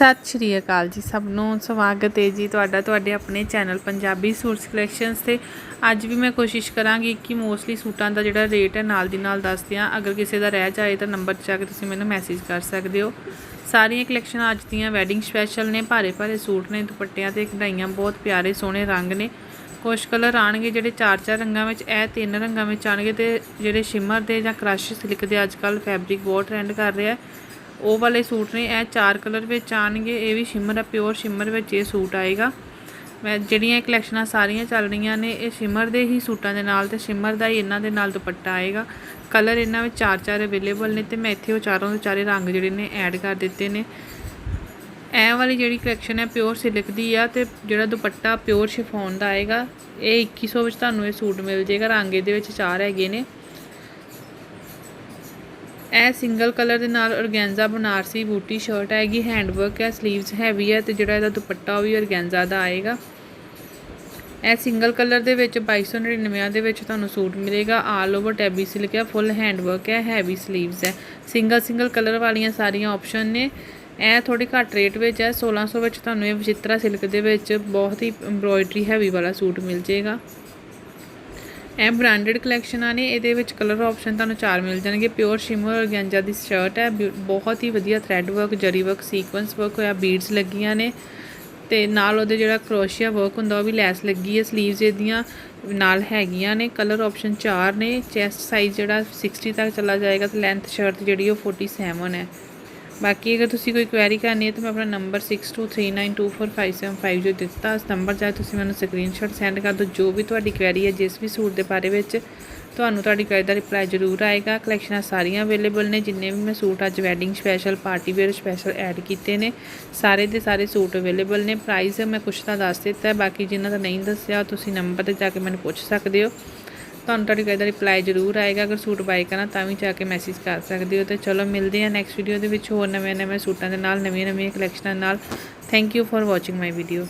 ਸਤਿ ਸ਼੍ਰੀ ਅਕਾਲ ਜੀ ਸਭ ਨੂੰ। ਸਵਾਗਤ ਹੈ ਜੀ ਤੁਹਾਡਾ, ਤੁਹਾਡੇ ਆਪਣੇ ਚੈਨਲ ਪੰਜਾਬੀ ਸੂਟਸ ਕਲੈਕਸ਼ਨਸ ਤੇ। ਅੱਜ ਵੀ ਮੈਂ ਕੋਸ਼ਿਸ਼ ਕਰਾਂਗੀ ਕਿ ਮੋਸਟਲੀ ਸੂਟਾਂ ਦਾ ਜਿਹੜਾ ਰੇਟ ਹੈ ਨਾਲ ਦੀ ਨਾਲ ਦੱਸ ਦਿਆਂ। ਅਗਰ ਕਿਸੇ ਦਾ ਰਹਿ ਜਾਏ ਤਾਂ ਨੰਬਰ 'ਚ ਜਾ ਕੇ ਤੁਸੀਂ ਮੈਨੂੰ ਮੈਸੇਜ ਕਰ ਸਕਦੇ ਹੋ। ਸਾਰੀਆਂ ਕਲੈਕਸ਼ਨਾਂ ਅੱਜ ਦੀਆਂ ਵੈਡਿੰਗ ਸਪੈਸ਼ਲ ਨੇ ਭਾਰੇ ਭਾਰੇ ਸੂਟ ਨੇ, ਦੁਪੱਟਿਆਂ ਤੇ ਕਢਾਈਆਂ ਬਹੁਤ ਪਿਆਰੇ, ਸੋਹਣੇ ਰੰਗ ਨੇ। ਕੁਛ ਕਲਰ ਆਣਗੇ ਜਿਹੜੇ ਚਾਰ ਚਾਰ ਰੰਗਾਂ ਵਿੱਚ, ਇਹ ਤਿੰਨ ਰੰਗਾਂ ਵਿੱਚ ਆਣਗੇ ਤੇ ਜਿਹੜੇ ਸ਼ਿਮਰ ਦੇ ਜਾਂ ਕ੍ਰਸ਼ ਸਿਲਕ ਦੇ ਅੱਜ ਕੱਲ ਫੈਬਰਿਕ ਬਹੁਤ ਟ੍ਰੈਂਡ ਕਰ ਰਿਹਾ ਹੈ। ਉਹ ਵਾਲੇ ਸੂਟ ਨੇ, ਇਹ ਚਾਰ ਕਲਰ ਵਿੱਚ ਆਣਗੇ ਇਹ ਵੀ ਸ਼ਿਮਰ ਆ ਪਿਓਰ ਸ਼ਿਮਰ ਵਿੱਚ ਇਹ ਸੂਟ ਆਏਗਾ। ਮੈਂ ਜਿਹੜੀਆਂ ਇਹ ਕਲੈਕਸ਼ਨਾਂ ਸਾਰੀਆਂ ਚੱਲ ਰਹੀਆਂ ਨੇ, ਇਹ ਸ਼ਿਮਰ ਦੇ ਹੀ ਸੂਟਾਂ ਦੇ ਨਾਲ ਤੇ ਸ਼ਿਮਰ ਦਾ ਹੀ ਇਹਨਾਂ ਦੇ ਨਾਲ ਦੁਪੱਟਾ ਆਏਗਾ। ਕਲਰ ਇਹਨਾਂ ਵਿੱਚ ਚਾਰ ਚਾਰ ਅਵੇਲੇਬਲ ਨੇ ਤੇ ਮੈਂ ਇੱਥੇ ਉਹ ਚਾਰੋਂ ਦੇ ਚਾਰੇ ਰੰਗ ਜਿਹੜੇ ਨੇ ਐਡ ਕਰ ਦਿੱਤੇ ਨੇ। ਇਹ ਵਾਲੀ ਜਿਹੜੀ ਕਲੈਕਸ਼ਨ ਹੈ ਪਿਓਰ ਸਿਲਕ ਦੀ ਆ ਤੇ ਜਿਹੜਾ ਦੁਪੱਟਾ ਪਿਓਰ ਸ਼ਿਫੋਨ ਦਾ ਆਏਗਾ, ਇਹ 2100 ਵਿੱਚ ਤੁਹਾਨੂੰ ਇਹ ਸੂਟ ਮਿਲ ਜਾਏਗਾ, ਰੰਗ ਇਹਦੇ ਵਿੱਚ ਚਾਰ ਹੈਗੇ ਨੇ। ਇਹ ਸਿੰਗਲ ਕਲਰ ਦੇ ਨਾਲ ਔਰਗੈਂਜ਼ਾ ਬਨਾਰਸੀ ਬੂਟੀ ਸ਼ਰਟ ਆਏਗੀ ਹੈਂਡ ਵਰਕ ਹੈ 슬ੀਵਸ ਹੈਵੀ ਹੈ ਤੇ ਜਿਹੜਾ ਇਹਦਾ ਦੁਪੱਟਾ ਉਹ ਵੀ ਔਰਗੈਂਜ਼ਾ ਦਾ ਆਏਗਾ। ਇਹ ਸਿੰਗਲ ਕਲਰ ਦੇ ਵਿੱਚ 2299 ਦੇ ਵਿੱਚ ਤੁਹਾਨੂੰ ਸੂਟ ਮਿਲੇਗਾ। ਆਲ ਓਵਰ ਟੈਬੀ ਸਿਲਕ ਹੈ ਫੁੱਲ ਹੈਂਡ ਵਰਕ ਹੈ ਹੈਵੀ 슬ੀਵਸ ਹੈ। ਸਿੰਗਲ ਸਿੰਗਲ ਕਲਰ ਵਾਲੀਆਂ ਸਾਰੀਆਂ ਆਪਸ਼ਨ ਨੇ। ਇਹ ਥੋੜੀ ਘੱਟ ਰੇਟ ਵਿੱਚ ਹੈ 1600 ਵਿੱਚ ਤੁਹਾਨੂੰ ਇਹ ਵਿਚਿਤਰਾ ਸਿਲਕ ਦੇ ਵਿੱਚ ਬਹੁਤ ਹੀ ਐਮਬ੍ਰੋਇਡਰੀ ਹੈਵੀ ਵਾਲਾ ਸੂਟ ਮਿਲ ਜਾਏਗਾ ਇਹ ਬ੍ਰਾਂਡਡ ਕਲੈਕਸ਼ਨਾਂ ਨੇ, ਇਹਦੇ ਵਿੱਚ ਕਲਰ ਆਪਸ਼ਨ ਤੁਹਾਨੂੰ ਚਾਰ ਮਿਲ ਜਾਣਗੇ। ਪਿਓਰ ਸ਼ਿਮਰ ਔਰਗੈਂਜਾ ਦੀ ਸ਼ਰਟ ਹੈ ਬਿਊ- ਬਹੁਤ ਹੀ ਵਧੀਆ thread work zari work sequence work ਹੋਇਆ ਬੀਡਸ ਲੱਗੀਆਂ ਨੇ ਤੇ ਨਾਲ ਉਹਦੇ ਜਿਹੜਾ ਕਰੋਸ਼ੀਆ ਵਰਕ ਹੁੰਦਾ, ਉਹ ਵੀ ਲੈਸ ਲੱਗੀ ਹੈ 슬ੀਵਸ ਇਹਦੀਆਂ ਨਾਲ ਹੈਗੀਆਂ ਨੇ। ਕਲਰ ਆਪਸ਼ਨ ਚਾਰ ਨੇ ਚੈਸਟ ਸਾਈਜ਼ ਜਿਹੜਾ 60 ਤੱਕ ਚਲਾ ਜਾਏਗਾ ਤੇ ਲੈਂਥ ਸ਼ਰਟ ਜਿਹੜੀ ਉਹ 47 ਹੈ। ਬਾਕੀ ਅਗਰ ਤੁਸੀਂ ਕੋਈ ਕੁਐਰੀ ਕਰਨੀ ਹੈ ਤਾਂ ਮੈਂ ਆਪਣਾ ਨੰਬਰ 6239245755 ਜੋ ਦਿੱਤਾ, ਉਸ ਨੰਬਰ 'ਤੇ ਤੁਸੀਂ ਮੈਨੂੰ ਸਕਰੀਨਸ਼ਾਟ ਸੈਂਡ ਕਰ ਦਿਓ, ਜੋ ਵੀ ਤੁਹਾਡੀ ਕੁਐਰੀ ਹੈ, ਜਿਸ ਵੀ ਸੂਟ ਦੇ ਬਾਰੇ ਵਿੱਚ, ਤੁਹਾਨੂੰ ਤੁਹਾਡੀ ਕੁਐਰੀ ਦਾ ਰਿਪਲਾਈ ਜ਼ਰੂਰ ਆਏਗਾ। ਕਲੈਕਸ਼ਨਾਂ ਸਾਰੀਆਂ ਅਵੇਲੇਬਲ ਨੇ, ਜਿੰਨੇ ਵੀ ਮੈਂ ਸੂਟ ਅੱਜ wedding special party wear special add ਕੀਤੇ ਨੇ, ਸਾਰੇ ਦੇ ਸਾਰੇ ਸੂਟ ਅਵੇਲੇਬਲ ਨੇ। ਪ੍ਰਾਈਸ ਮੈਂ ਕੁਛ ਤਾਂ ਦੱਸ ਦਿੱਤਾ, ਬਾਕੀ ਜਿਨ੍ਹਾਂ ਦਾ ਨਹੀਂ ਦੱਸਿਆ, ਤੁਸੀਂ ਨੰਬਰ ਤੇ ਜਾ ਕੇ ਮੈਨੂੰ ਪੁੱਛ ਸਕਦੇ ਹੋ। ਤੁਹਾਨੂੰ ਤੁਹਾਡੀ ਕੋਈ ਦਾ ਰਿਪਲਾਈ ਜ਼ਰੂਰ ਆਏਗਾ, ਅਗਰ ਸੂਟ ਬਾਈ ਕਰਨਾ ਤਾਂ ਵੀ ਜਾ ਕੇ ਮੈਸੇਜ ਕਰ ਸਕਦੇ ਹੋ ਤੇ ਚਲੋ ਮਿਲਦੇ ਹਾਂ ਨੈਕਸਟ ਵੀਡੀਓ ਦੇ ਵਿੱਚ ਹੋਰ ਨਵੇਂ ਨਵੇਂ ਸੂਟਾਂ ਦੇ ਨਾਲ ਨਵੀਆਂ ਨਵੀਆਂ ਕਲੈਕਸ਼ਨਾਂ ਨਾਲ। Thank you for watching my video